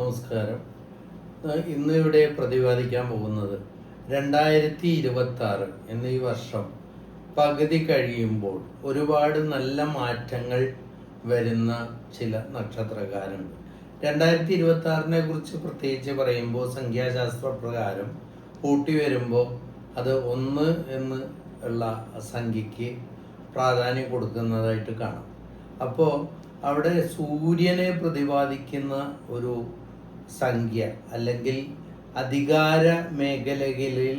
നമസ്കാരം. ഇന്ന് ഇവിടെ പ്രതിപാദിക്കാൻ പോകുന്നത് രണ്ടായിരത്തി ഇരുപത്തി ആറ് എന്നീ വർഷം പകുതി കഴിയുമ്പോൾ ഒരുപാട് നല്ല മാറ്റങ്ങൾ വരുന്ന ചില നക്ഷത്രകാരുണ്ട് രണ്ടായിരത്തി ഇരുപത്തി ആറിനെ കുറിച്ച് പ്രത്യേകിച്ച് പറയുമ്പോൾ സംഖ്യാശാസ്ത്ര പ്രകാരം കൂട്ടി വരുമ്പോൾ അത് ഒന്ന് എന്ന് ഉള്ള സംഖ്യയ്ക്ക് പ്രാധാന്യം കൊടുക്കുന്നതായിട്ട് കാണാം. അപ്പോൾ അവിടെ സൂര്യനെ പ്രതിപാദിക്കുന്ന ഒരു സംഖ്യ അല്ലെങ്കിൽ അധികാര മേഖലകളിൽ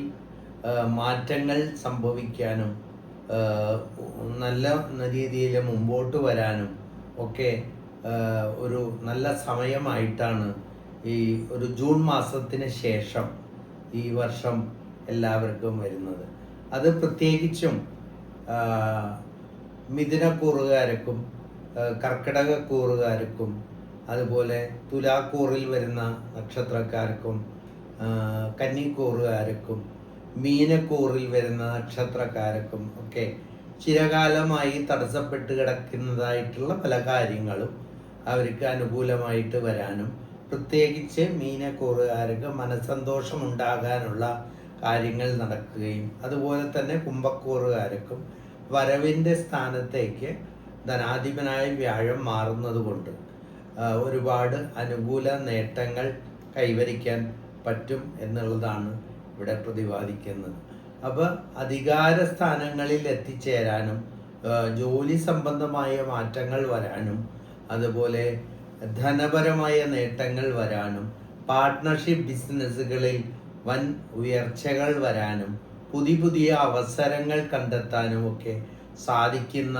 മാറ്റങ്ങൾ സംഭവിക്കാനും നല്ല രീതിയിൽ മുമ്പോട്ട് വരാനും ഒക്കെ ഒരു നല്ല സമയമായിട്ടാണ് ഈ ഒരു ജൂൺ മാസത്തിന് ശേഷം ഈ വർഷം എല്ലാവർക്കും വരുന്നത്. അത് പ്രത്യേകിച്ചും മിഥുനക്കൂറുകാർക്കും കർക്കിടകക്കൂറുകാർക്കും അതുപോലെ തുലാക്കൂറിൽ വരുന്ന നക്ഷത്രക്കാർക്കും കന്നിക്കൂറുകാർക്കും മീനക്കൂറിൽ വരുന്ന നക്ഷത്രക്കാർക്കും ഒക്കെ ചിരകാലമായി തടസ്സപ്പെട്ട് കിടക്കുന്നതായിട്ടുള്ള പല കാര്യങ്ങളും അവർക്ക് അനുകൂലമായിട്ട് വരാനും പ്രത്യേകിച്ച് മീനക്കൂറുകാർക്ക് മനസ്സന്തോഷം ഉണ്ടാകാനുള്ള കാര്യങ്ങൾ നടക്കുകയും അതുപോലെ തന്നെ കുംഭക്കൂറുകാർക്കും വരവിന്റെ സ്ഥാനത്തേക്ക് ധനാധിപനായ വ്യാഴം മാറുന്നത് കൊണ്ട് ഒരുപാട് അനുകൂല നേട്ടങ്ങൾ കൈവരിക്കാൻ പറ്റും എന്നുള്ളതാണ് ഇവിടെ പ്രതിപാദിക്കുന്നത്. അപ്പോൾ അധികാര സ്ഥാനങ്ങളിൽ എത്തിച്ചേരാനും ജോലി സംബന്ധമായ മാറ്റങ്ങൾ വരാനും അതുപോലെ ധനപരമായ നേട്ടങ്ങൾ വരാനും പാർട്ട്ണർഷിപ്പ് ബിസിനസ്സുകളിൽ വൻ ഉയർച്ചകൾ വരാനും പുതിയ പുതിയ അവസരങ്ങൾ കണ്ടെത്താനും ഒക്കെ സാധിക്കുന്ന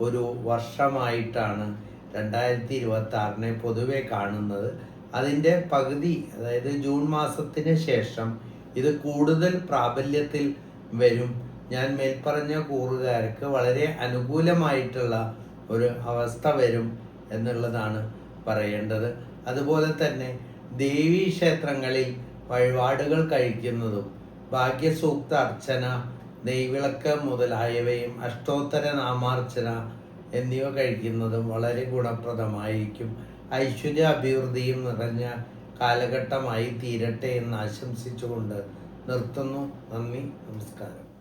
ഒരു വർഷമായിട്ടാണ് രണ്ടായിരത്തി ഇരുപത്തി ആറിനെ പൊതുവെ കാണുന്നത് അതിന്റെ പകുതി അതായത് ജൂൺ മാസത്തിന് ശേഷം ഇത് കൂടുതൽ പ്രാബല്യത്തിൽ വരും. ഞാൻ മേൽപ്പറഞ്ഞ കൂറുകാർക്ക് വളരെ അനുകൂലമായിട്ടുള്ള ഒരു അവസ്ഥ വരും എന്നുള്ളതാണ് പറയേണ്ടത്. അതുപോലെ തന്നെ ദേവീ ക്ഷേത്രങ്ങളിൽ വഴിപാടുകൾ കഴിക്കുന്നതും ഭാഗ്യസൂക്ത അർച്ചന നെയ്വിളക്ക് മുതലായവയും അഷ്ടോത്തര നാമാർച്ചന എന്നിവ കഴിക്കുന്നതും വളരെ ഗുണപ്രദമായിരിക്കും. ഐശ്വര്യ അഭിവൃദ്ധിയും നിറഞ്ഞ കാലഘട്ടമായി തീരട്ടെ എന്ന് ആശംസിച്ചുകൊണ്ട് നിർത്തുന്നു. നന്ദി നമസ്കാരം.